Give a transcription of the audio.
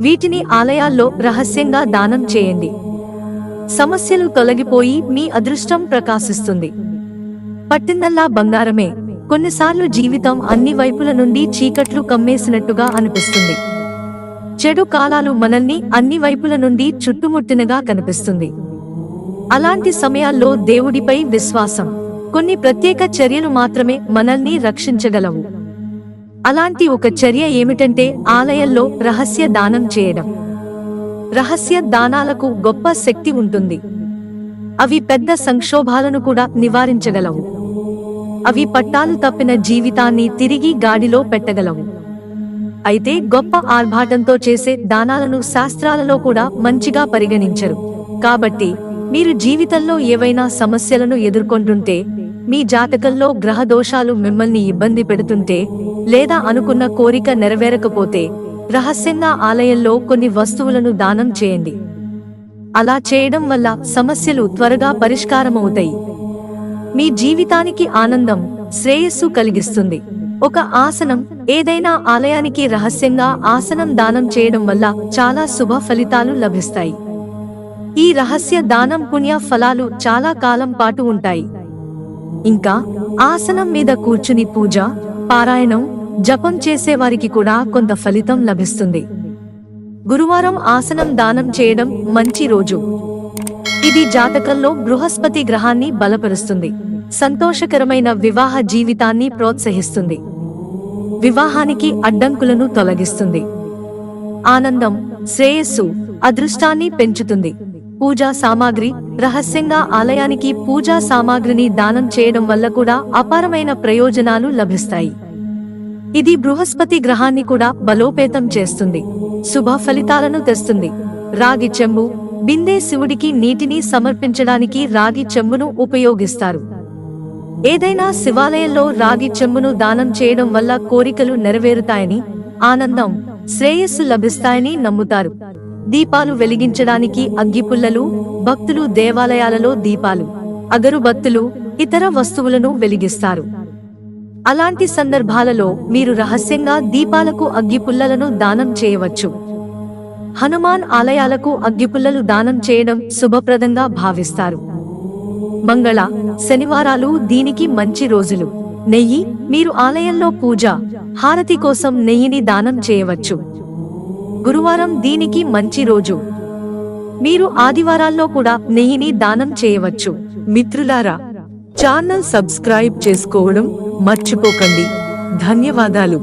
వీటిని ఆలయాల్లో రహస్యంగా దానం చేయండి. సమస్యలు తొలగిపోయి మీ అదృష్టం ప్రకాశిస్తుంది. పట్టిందల్లా బంగారమే. కొన్నిసార్లు జీవితం అన్ని వైపుల నుండి చీకట్లు కమ్మేసినట్టుగా అనిపిస్తుంది. చెడు కాలాలు మనల్ని అన్ని వైపుల నుండి చుట్టుముట్టినగా కనిపిస్తుంది. అలాంటి సమయాల్లో దేవుడిపై విశ్వాసం. కొన్ని ప్రత్యేక చర్యలు మాత్రమే మనల్ని రక్షించగలవు. అలాంటి ఒక చర్య ఏమిటంటే ఆలయంలో రహస్య దానం చేయడం. రహస్య దానాలకు గొప్ప శక్తి ఉంటుంది. అవి పెద్ద సంక్షోభాలను కూడా నివారించగలవు. అవి పట్టాలు తప్పిన జీవితాన్ని తిరిగి గాడిలో పెట్టగలవు. అయితే గొప్ప ఆర్భాటంతో చేసే దానాలను శాస్త్రాలలో కూడా మంచిగా పరిగణించరు. కాబట్టి మీరు జీవితంలో ఏవైనా సమస్యలను ఎదుర్కొంటుంటే మీ జాతకంలో గ్రహ దోషాలు మిమ్మల్ని ఇబ్బంది పెడుతుంటే లేదా అనుకున్న కోరిక నెరవేరకపోతే రహస్యంగా ఆలయంలో కొన్ని వస్తువులను దానం చేయండి. అలా చేయడం వల్ల సమస్యలు త్వరగా పరిష్కారమవుతాయి. మీ జీవితానికి ఆనందం శ్రేయస్సు కలిగిస్తుంది. ఒక ఆసనం ఏదైనా ఆలయానికి రహస్యంగా ఆసనం దానం చేయడం వల్ల చాలా శుభ ఫలితాలు లభిస్తాయి. ఈ రహస్య దానం పుణ్య ఫలాలు చాలా కాలం పాటు ఉంటాయి. ఇంకా ఆసనం మీద కూర్చుని పూజ పారాయణం జపం చేసేవారికి కూడా కొంత ఫలితం లభిస్తుంది. గురువారం ఆసనం దానం చేయడం మంచి రోజు. ఇది జాతకంలో బృహస్పతి గ్రహాన్ని బలపరుస్తుంది. సంతోషకరమైన వివాహ జీవితాన్ని ప్రోత్సహిస్తుంది. వివాహానికి అడ్డంకులను తొలగిస్తుంది. ఆనందం శ్రేయస్సు అదృష్టాన్ని పెంచుతుంది. పూజా సామాగ్రి రహస్యంగా ఆలయానికి పూజా సామాగ్రిని దానం చేయడం వల్ల కూడా అపారమైన ప్రయోజనాలు లభిస్తాయి. ఇది బృహస్పతి గ్రహాన్ని కూడా బలోపేతం చేస్తుంది. శుభ ఫలితాలను తెస్తుంది. రాగి చెంబు బిందె శివుడికి నీటిని సమర్పించడానికి రాగి చెంబును ఉపయోగిస్తారు. ఏదైనా శివాలయంలో రాగి చెంబును దానం చేయడం వల్ల కోరికలు నెరవేరుతాయని ఆనందం శ్రేయస్సు లభిస్తాయని నమ్ముతారు. దీపాలు వెలిగించడానికి అగ్గిపుల్లలు భక్తులు దేవాలయాలలో దీపాలు అగరుబత్తులు ఇతర వస్తువులను వెలిగిస్తారు. అలాంటి సందర్భాలలో మీరు రహస్యంగా దీపాలకు అగ్గిపుల్లలను దానం చేయవచ్చు. హనుమాన్ ఆలయాలకు అగ్గిపుల్లలు దానం చేయడం శుభప్రదంగా భావిస్తారు. మంగళ శనివారాలు దీనికి మంచి రోజులు. నెయ్యి మీరు ఆలయంలో పూజ హారతి కోసం నెయ్యిని దానం చేయవచ్చు. గురువారం దీనికి మంచి రోజు. మీరు ఆదివారాల్లో కూడా నెయ్యిని దానం చేయవచ్చు. మిత్రులారా ఛానల్ సబ్స్క్రైబ్ చేసుకోవడం మర్చిపోకండి. ధన్యవాదాలు.